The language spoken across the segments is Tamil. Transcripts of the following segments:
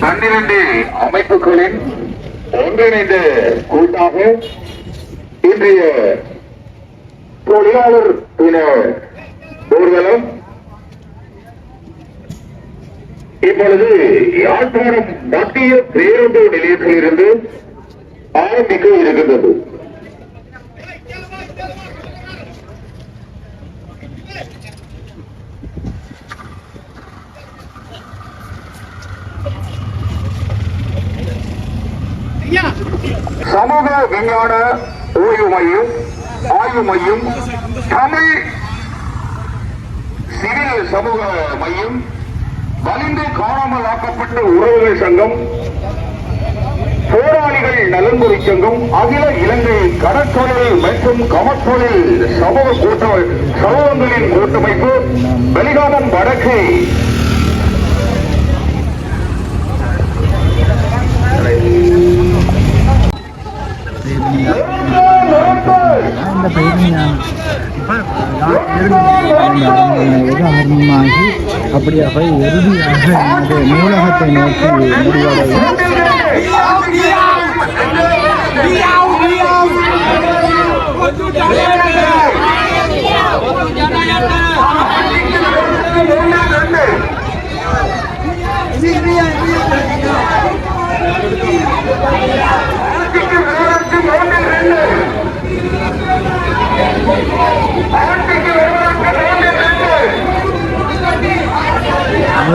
பன்னிரண்டு அமைப்புகளின் ஒன்றிணைந்த கூட்டாக இன்றைய தொழிலாளர் தின ஊர்வலம் இப்பொழுது யாழ்ப்பாணம் மத்திய பேருந்து நிலையத்திலிருந்து ஆரம்பிக்க இருக்கின்றது. சமூக விஞ்ஞான ஓய்வு மையம் ஆய்வு மையம் தமிழ் சிவில் சமூக மையம் வலிந்து காணாமல் ஆக்கப்பட்ட உறவுகள் சங்கம் போராளிகள் நலன்புரி சங்கம் அகில இலங்கை கடற்தொழில் மற்றும் கமத்தொழில் சமூக கூட்ட சமூகங்களின் கூட்டமைப்பு வெளிகாலம் வடக்கு இந்த பேருந்தான் ஆரம்பமாகி அப்படியாக இறுதியாக நமது நூலகத்தை நோக்கி முடிவடையும்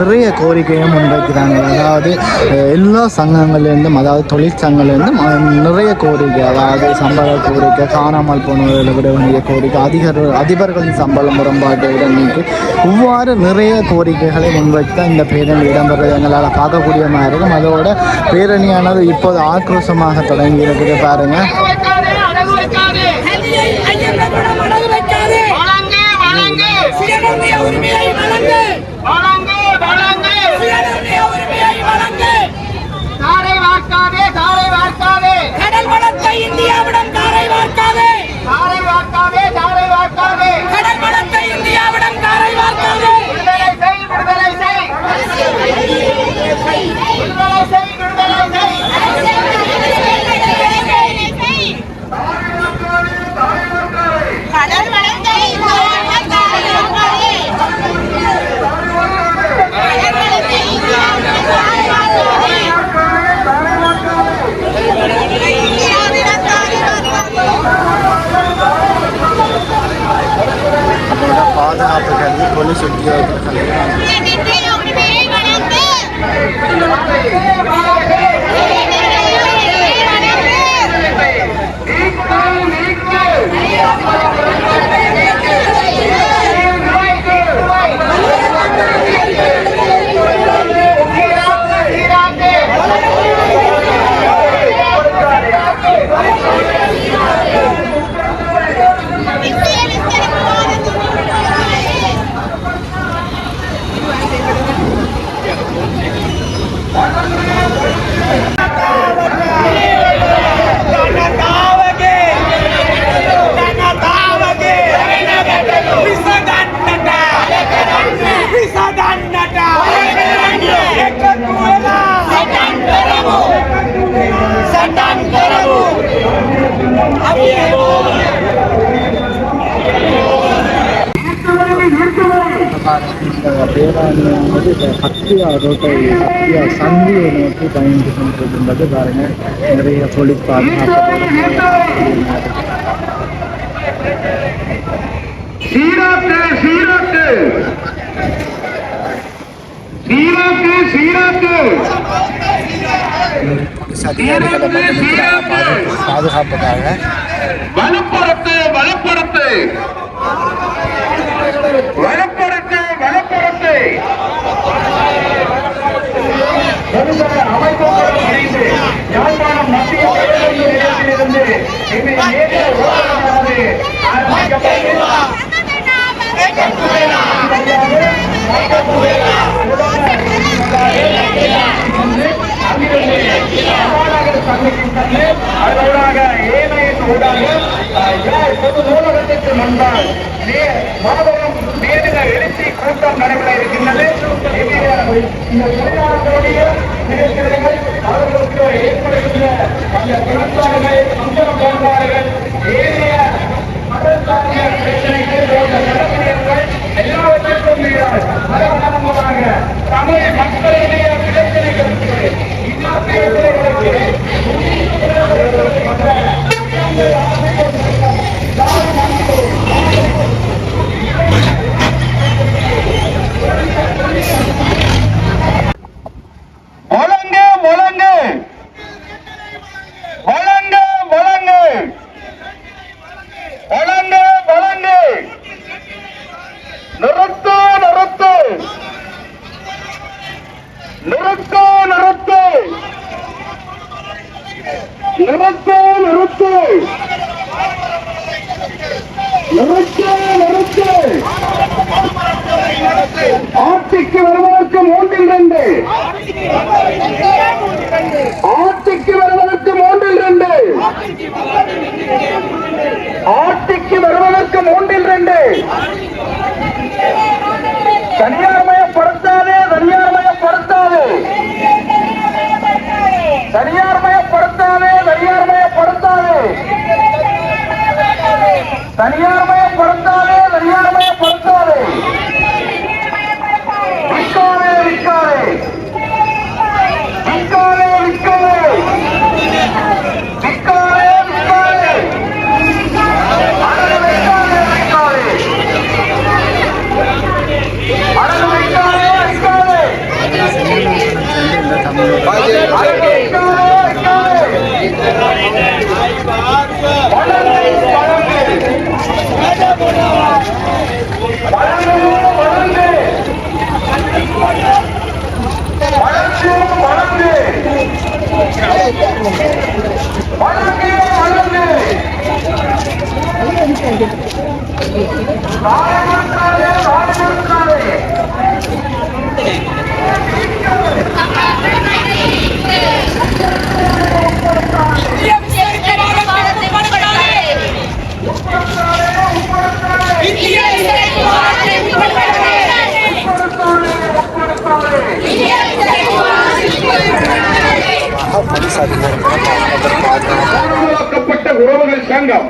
நிறைய கோரிக்கையும் முன்வைக்கிறாங்க அதாவது எல்லா சங்கங்கள்லேருந்தும் அதாவது தொழிற்சங்கங்கள்லேருந்தும் நிறைய கோரிக்கை அதாவது சம்பள கோரிக்கை காணாமல் போனவர்களை விட வேண்டிய கோரிக்கை அதிகர் அதிபர்களின் சம்பளம் முரண்பாட்டை விட நீக்கி இவ்வாறு நிறைய கோரிக்கைகளை முன்வைத்து இந்த பேரணி இடம்பெறது. எங்களால் பார்க்கக்கூடிய மாதிரி இருக்கும். அதோட பேரணியானது இப்போது ஆக்ரோஷமாக தொடங்கி இருக்குது பாருங்கள் உரிமையை வழங்க வழங்கு சுயநிர்ணய உரிமையை வழங்கு தாரை வார்க்காதே தாரை வார்க்காதே வளத்தை இந்தியாவிடம் தாரை வார்க்காதே. தாரை வார்க்காதே தாரை வார்க்காதே. கடல் வளத்தை இந்தியாவிடம் தாரை வார்க்காதே. விடுதலை செய் விடுதலை செய் விடுதலை செய் விடுதலை செய் கடல் வளத்தை இந்தியாவிடம் தாரை வார்க்காதே. கடல் வளத்தை இந்தியாவிடம் தாரை வார்க்காதே. இந்தியாவிடம் தாரை வார்க்காதே. அதோட பாதுகாப்பு கல்வி போலீஸ் ரோட்டை சந்தியை நோக்கி பயணித்து கொண்டிருக்கின்றது பாருங்க. நிறைய போலீஸ் பாதுகாப்பு சீராக்கு சீராக்கு. பாதுகாப்புக்காக வலுப்படுத்து வலுப்படுத்து வலுப்படுத்து வலுப்படுத்து பொதுசபை அமைப்போடு இணைந்து யாழ்ப்பாணம் மத்திய பேருந்து நிலையத்திலிருந்து இன்று ஏற்ற ஓட்டமானது முன்பால் மாபெரும் எழுச்சி கூட்டம் நடைபெற இருக்கின்றது. இதில் இந்த தொழிலாளர்களுடைய பிரச்சனைகள் அவர்களுக்கு ஏற்படுகின்ற அந்த குணப்பாடுகள் சம்பள போன்றார்கள் ஏனைய மதசார்ந்த பிரச்சனைகள் போன்ற நடவடிக்கைகள் எல்லாவற்றிற்கும் மீதால் மதமனமாக தமிழ் மக்களுடைய பிரச்சனைகளுக்கு இந்த பிரச்சனைகளுக்கு ஆட்சிக்கு வருவதற்கு மூன்றில் ரெண்டு. ஆட்சிக்கு வருவதற்கு மூன்றில் ரெண்டு. ஆட்சிக்கு வருவதற்கு மூன்றில் ரெண்டு. தனியார்மயப்படுத்தாதே தனியார்மயப்படுத்தாது தனியார்மயப்படுத்தாதே தனியார்மயப்படுத்தாது தனியார்மயப்படுத்த Yeah! உருவாக்கப்பட்ட உறவுகள் சங்கம்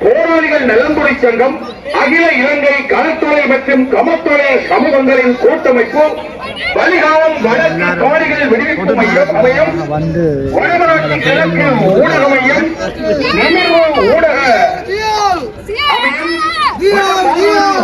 போராளிகள் நலன்புரி சங்கம் அகில இலங்கை களத்துறை மற்றும் கமத்துறை சமூகங்களின் கூட்டமைப்பு பலிகாலம் வடக்கு காணிகள் விடுவிப்பு மையம் வடமராட்சி கிழக்கு ஊடக மையம் ஊடக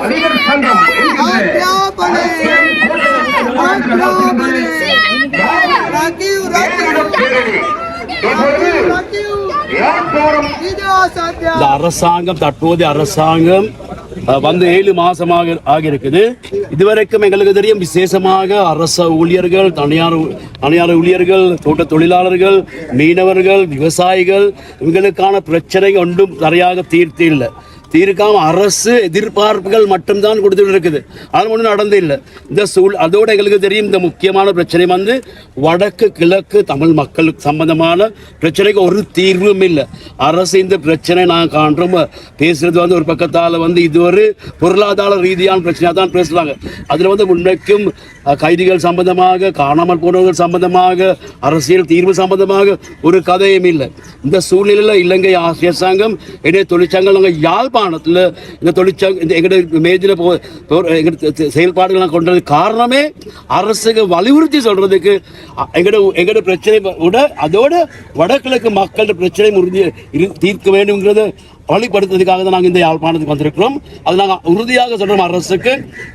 அதிபர் சங்கம் என்கின்ற நேரிடும் பேரணி இப்பொழுது யாழ்ப்பாணம் இந்த அரசாங்கம் தற்போதைய அரசாங்கம் வந்து ஏழு மாசமாக ஆகியிருக்குது. இதுவரைக்கும் எங்களுக்கு தெரியும் விசேஷமாக அரச ஊழியர்கள் தனியார் தனியார் ஊழியர்கள் தோட்ட தொழிலாளர்கள் மீனவர்கள் விவசாயிகள் இவங்களுக்கான பிரச்சனை ஒன்றும் சரியாக தீர்த்து இல்லை. தீர்க்காம அரசு எதிர்பார்ப்புகள் மட்டும்தான் கொடுத்துட்டு இருக்குது அது ஒன்றும் நடந்து இல்லை. இந்த சூழ் அதோட எங்களுக்கு தெரியும் இந்த முக்கியமான பிரச்சனை வந்து வடக்கு கிழக்கு தமிழ் மக்களுக்கு சம்பந்தமான பிரச்சனைக்கு ஒரு தீர்வும் இல்லை. அரசு இந்த பிரச்சனை நான் காண்றோம். பேசுறது வந்து ஒரு பக்கத்தால் வந்து இது ஒரு பொருளாதார ரீதியான பிரச்சனையாக தான் பேசுகிறாங்க அதில் வந்து முன்னைக்கும் கைதிகள் சம்பந்தமாக காணாமல் போனவர்கள் சம்பந்தமாக அரசியல் தீர்வு சம்பந்தமாக ஒரு கதையும் இல்லை. இந்த சூழ்நிலையில் இலங்கை ஆசிரியர் சங்கம் இடையே தொழிற்சங்கம் நாங்கள் யாழ்ப்பாணத்தில் இந்த தொழிற்சங்கம் இந்த எங்களுடைய மேஜில் போ செயல்பாடுகள்லாம் செயல்பாடுகள் கொண்டது காரணமே அரசுக்கு வலியுறுத்தி சொல்றதுக்கு அ- எங்களோட எங்களோட பிரச்சனை விட அதோட வடகிழக்கு மக்களோட பிரச்சனை உறுதி தீர்க்க வேண்டும்ங்கிறத வழிப்படுத்துறதுக்காக தான் நாங்கள் இந்த யாழ்ப்பாணத்துக்கு வந்திருக்கிறோம் அது நாங்கள் உறுதியாக சொல்றோம் அரசுக்கு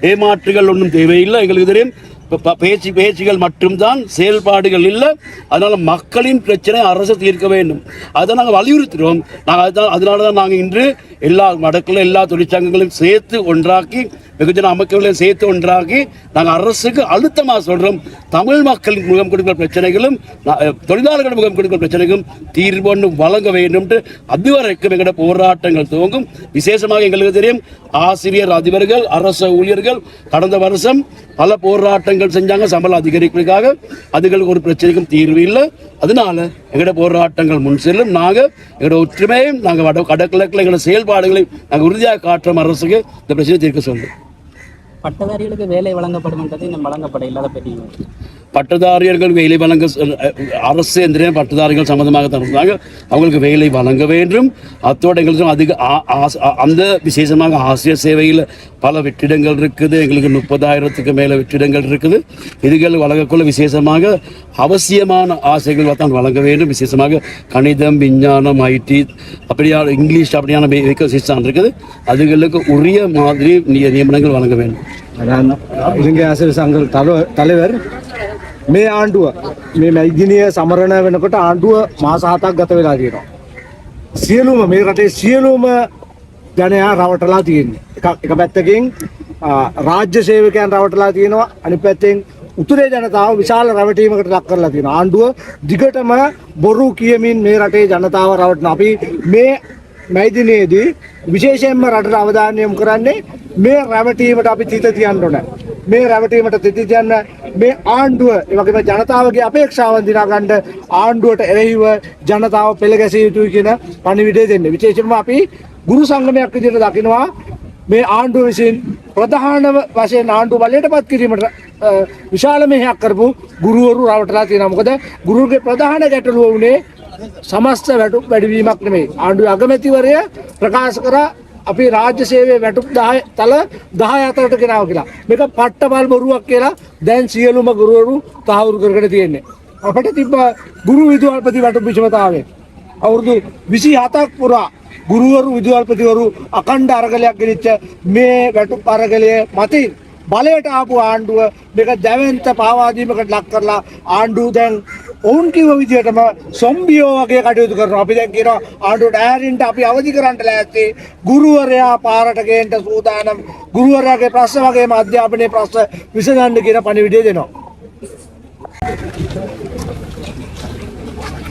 ஏமாற்றுகள் ஒன்றும் தேவையில்லை எங்களுக்கு தெரியும் பேச்சு பேச்சுகள் மட்டும்தான் செயல்பாடுகள் இல்லை. அதனால் மக்களின் பிரச்சனை அரசு தீர்க்க வேண்டும். அதை நாங்கள் வலியுறுத்துகிறோம் நாங்கள் அதுதான் அதனால தான் நாங்கள் இன்று எல்லா வடக்கில் எல்லா தொழிற்சங்கங்களையும் சேர்த்து ஒன்றாக்கி வெகுஜன அமைப்புகளையும் சேர்த்து ஒன்றாக்கி நாங்கள் அரசுக்கு அழுத்தமாக சொல்கிறோம் தமிழ் மக்களின் முகம் கொடுக்கிற பிரச்சனைகளும் தொழிலாளர்கள் முகம் கொடுக்கிற பிரச்சனைகளும் தீர்வு வழங்க வேண்டும்ட்டு அதுவரைக்கும் எங்களோட போராட்டங்கள் துவங்கும். விசேஷமாக எங்களுக்கு தெரியும் ஆசிரியர் அதிபர்கள் அரசு ஊழியர்கள் கடந்த வருஷம் பல போராட்டங்கள் போராட்டங்கள் செஞ்சாங்க சம்பளம் அதிகரிப்பதற்காக அதுகளுக்கு ஒரு பிரச்சனைக்கும் தீர்வு இல்லை. அதனால எங்களோட போராட்டங்கள் முன் செல்லும். நாங்க எங்களோட ஒற்றுமையும் நாங்க வட கடற்கிழக்கில் எங்களோட செயல்பாடுகளையும் நாங்க உறுதியாக காட்டுறோம் அரசுக்கு இந்த பிரச்சனை தீர்க்க சொல்லும் பட்டதாரிகளுக்கு வேலை வழங்கப்படும்ன்றது இன்னும் வழங்கப்பட இல்லாத பற்றி பட்டதாரியர்களுக்கு வேலை வழங்க அரசு எந்திர பட்டதாரிகள் சம்பந்தமாக தருகிறாங்க அவங்களுக்கு வேலை வழங்க வேண்டும். அத்தோடு எங்களுக்கு அதிக அந்த விசேஷமாக ஆசிரியர் சேவையில் பல வெற்றிடங்கள் இருக்குது. எங்களுக்கு முப்பதாயிரத்துக்கு மேலே வெற்றிடங்கள் இருக்குது. இதுகள் வழங்கக்குள்ள விசேஷமாக அவசியமான ஆசைகள் தான் வழங்க வேண்டும். விசேஷமாக கணிதம் விஞ்ஞானம் ஐடி அப்படியான இங்கிலீஷ் அப்படியான விசேஷம் இருக்குது. அதுகளுக்கு உரிய மாதிரி நியமனங்கள் வழங்க வேண்டும். இலங்கை ஆசிரியர் சங்க தலைவர் මේ ආණ්ඩුව මේ මැයිදිනය සමරණ වෙනකොට ආණ්ඩුව මාස හතක් ගත වෙලා තියෙනවා. සියලුම මේ රටේ සියලුම ජනයා රවටලා තියෙන්නේ. එක එක පැත්තකින් ආ, රාජ්‍ය සේවකයන් රවටලා තියෙනවා අනිත් පැත්තෙන් උතුරේ ජනතාව විශාල රැවටීමකට ලක් කරලා තියෙනවා. ආණ්ඩුව දිගටම බොරු කියමින් මේ රටේ ජනතාව රවටන අපි මේ මැයිදිනයේදී විශේෂයෙන්ම රටට අවධානය යොමු කරන්නේ මේ රැවටීමට අපි තිත තියන්න ඕන. මේ රැවටීමට තිත තියන්න මේ ආණ්ඩුව ඒ වගේම ජනතාවගේ අපේක්ෂාවන් දිනා ගන්න ආණ්ඩුවට එරෙහිව ජනතාව පෙළ ගැසිය යුතුයි කියන පණිවිඩය දෙන්නේ. විශේෂයෙන්ම අපි ගුරු සංගමයක් විදිහට දකිනවා මේ ආණ්ඩුව විසින් ප්‍රධාන වශයෙන් ආණ්ඩුව බලයට පත් කිරීමට අ, විශාල මෙහෙයක් කරපු ගුරුවරු රවටලා තියෙනවා. මොකද ගුරුවරුගේ ප්‍රධාන ගැටලුව වුණේ සමස්ත වැටුප් වැඩිවීමක් නෙමෙයි. ආණ්ඩුවේ අගමැතිවරය ප්‍රකාශ කරා අපි රාජ්‍ය සේවයේ වැටුප් 10 තල 10 අතරට ගෙනාව කියලා. මේක පට්ටබල් බොරුවක් කියලා දැන් සියලුම ගුරුවරු තහවුරු කරගෙන තියෙන්නේ. අපිට තිබ්බ ගුරු විදුහල්පති වැටුප් විෂමතාවය. අවුරුදු 27ක් පුරා ගුරුවරු විදුහල්පතිවරු අකණ්ඩ අරගලයක් ගෙනිච්ච මේ වැටුප් අරගලය මතින් බලයට ආපු ආණ්ඩුව මේක දැවන්ත පාවාදීමකට ලක් කරලා ආණ්ඩුව දැන් ඔවුන් කිව්ව විදිහටම සොම්බියෝ වගේ කටයුතු කරනවා. අපි දැන් කියනවා ආණ්ඩුවට ඈරින්ට අපි අවදි කරන්න ලෑස්ති. ගුරුවරයා පාරට ගේන්න සූදානම්. ගුරුවරයාගේ ප්‍රශ්න වගේම අධ්‍යාපනයේ ප්‍රශ්න විසඳන්න කියන පණිවිඩය දෙනවා.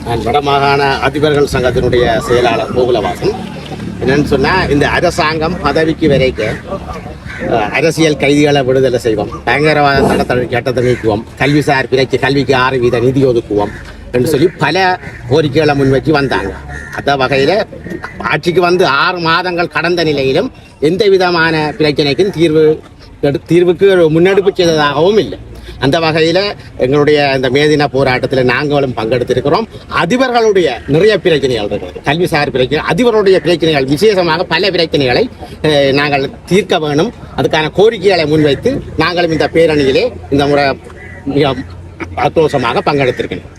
நான் வடமாகாண அதிபர்கள் சங்கத்தினுடைய செயலாளர் கோகுலவாசன் என்னன்னு சொன்னா இந்த அரசாங்கம் பதவிக்கு வரைக்கும் அஹ், அரசியல் கைதிகளை விடுதலை செய்வோம். பயங்கரவாத தடத்தடை சட்டத்தை நீக்குவோம். கல்விசார் பிறைக்கு கல்விக்கு ஆறு வீத நிதி ஒதுக்குவோம் என்று சொல்லி பல கோரிக்கைகளை முன்வச்சு வந்தாங்க. அந்த வகையில் ஆட்சிக்கு வந்து ஆறு மாதங்கள் கடந்த நிலையிலும் எந்த விதமான பிரச்சனைக்கும் தீர்வு தீர்வுக்கு முன்னெடுப்பு செய்ததாகவும் இல்லை. அந்த வகையில் எங்களுடைய இந்த மேதின போராட்டத்தில் நாங்களும் பங்கெடுத்திருக்கிறோம். அதிபர்களுடைய நிறைய பிரச்சனைகள் இருக்கிறது கல்விசார் பிரச்சனை அதிபருடைய பிரச்சனைகள் விசேஷமாக பல பிரச்சனைகளை நாங்கள் தீர்க்க வேணும். அதுக்கான கோரிக்கைகளை முன்வைத்து நாங்களும் இந்த பேரணியிலே இந்த முறை மிக ஆக்ரோஷமாக பங்கெடுத்திருக்கிறோம்.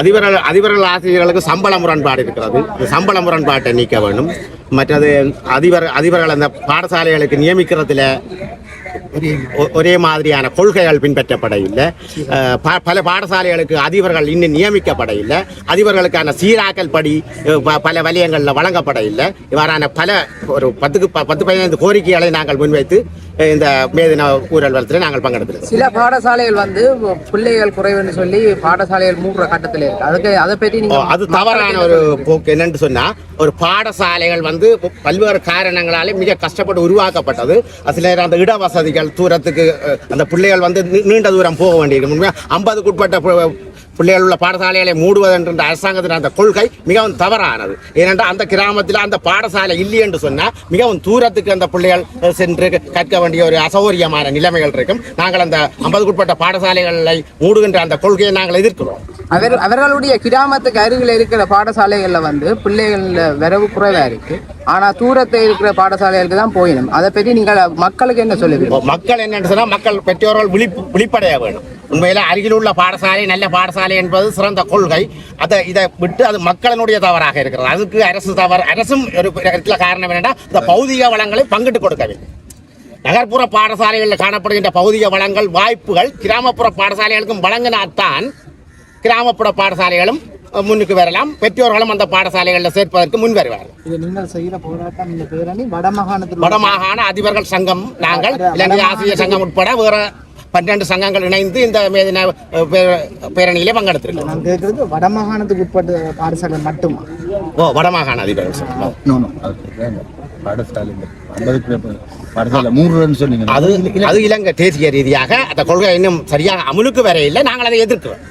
அதிபர்கள் அதிபர்கள் ஆசிரியர்களுக்கு சம்பள முரண்பாடு இருக்கிறது. இந்த சம்பள முரண்பாட்டை நீக்க வேண்டும் மற்றது அதிபர் அதிபர்கள் அந்த பாடசாலைகளுக்கு நியமிக்கிறதுல ஒரே மாதிரியான கொள்கைகள் பின்பற்றப்பட இல்லை பல பாடசாலைகளுக்கு அதிபர்கள் இன்னும் நியமிக்கப்பட இல்லை அதிபர்களுக்கான சீராக்கல் படி பல வலயங்களில் வழங்கப்பட இல்லை இவ்வாறான பல ஒரு பத்துக்கு ப- பத்து பதினைந்து கோரிக்கைகளை நாங்கள் முன்வைத்து இந்த மேதின ஊழல் வளத்தில் நாங்கள் பங்கெடுத்திருக்கிறோம். சில பாடசாலைகள் வந்து பிள்ளைகள் குறைவுன்னு சொல்லி பாடசாலைகள் மூடுற கட்டத்தில் இருக்கு. அதுக்கு அதை பற்றி அது தவறான ஒரு போக்கு என்னன்னு சொன்னா ஒரு பாடசாலைகள் வந்து பல்வேறு காரணங்களாலே மிக கஷ்டப்பட்டு உருவாக்கப்பட்டது. அதுல அந்த இட வசதிகள் தூரத்துக்கு அந்த பிள்ளைகள் வந்து நீண்ட தூரம் போக வேண்டியது உண்மையா ஐம்பதுக்குட்பட்ட பிள்ளைகள் உள்ள பாடசாலைகளை மூடுவது என்ற அரசாங்கத்தின் அந்த கொள்கை மிகவும் தவறானது. ஏனென்றால் அந்த கிராமத்தில் அந்த பாடசாலை இல்லை என்று சொன்னால் மிகவும் தூரத்துக்கு அந்த பிள்ளைகள் சென்று கற்க வேண்டிய ஒரு அசௌகரியமான நிலைமைகள் இருக்கும். நாங்கள் அந்த ஐம்பதுக்குட்பட்ட பாடசாலைகளை மூடுகின்ற அந்த கொள்கையை நாங்கள் எதிர்க்கிறோம். அவர் அவர்களுடைய கிராமத்துக்கு அருகில் இருக்கிற பாடசாலைகள்ல வந்து பிள்ளைகள் வரவு குறைவா இருக்கு. ஆனா தூரத்தில் இருக்கிற பாடசாலைகளுக்கு தான் போயிடும் அதை பற்றி நீங்கள் மக்களுக்கு என்ன சொல்லுவீங்க? மக்கள் என்னன்னு சொன்னா மக்கள் பெற்றோர்கள் விழிப்பு விழிப்படைய வேணும். உண்மையில அருகில் உள்ள பாடசாலை நல்ல பாடசாலை என்பது சிறந்த கொள்கை. அதை இதை விட்டு அது மக்களினுடைய தவறாக இருக்கிறது. அதுக்கு அரசு தவறு அரசும் ஒரு இடத்துல காரணம் என்னன்னா இந்த பௌதிக வளங்களை பங்கிட்டு கொடுக்கவில்லை. நகர்ப்புற பாடசாலைகளில் காணப்படுகின்ற பௌதிக வளங்கள் வாய்ப்புகள் கிராமப்புற பாடசாலைகளுக்கும் வழங்கினால்தான் கிராமப்புற பாடசாலைகளும் முன்னுக்கு வரலாம். பெற்றோர்களும் அந்த பாடசாலைகளில் சேர்ப்பதற்கு முன் வருவார்கள். இது நீங்கள் செய்கிற போராட்டம் இந்த பேரணி வடமாகாணத்தில் வடமாகாண அதிபர்கள் சங்கம் நாங்கள் இலங்கை ஆசிரியர் சங்கம் உட்பட வேற பன்னெண்டு சங்கங்கள் இணைந்து இந்த மேதின பேரணியிலே பங்கெடுத்திருக்கிறோம். நான் கேட்கறது வடமாகாணத்துக்கு உட்பட்ட பாடசாலை மட்டுமா? ஓ வடமாகாண சொன்னீங்க. அது அது இலங்கை தேசிய ரீதியாக அந்த கொள்கை இன்னும் சரியாக அமுலுக்கு வரையில்லை. நாங்கள் அதை எதிர்க்கிறோம்.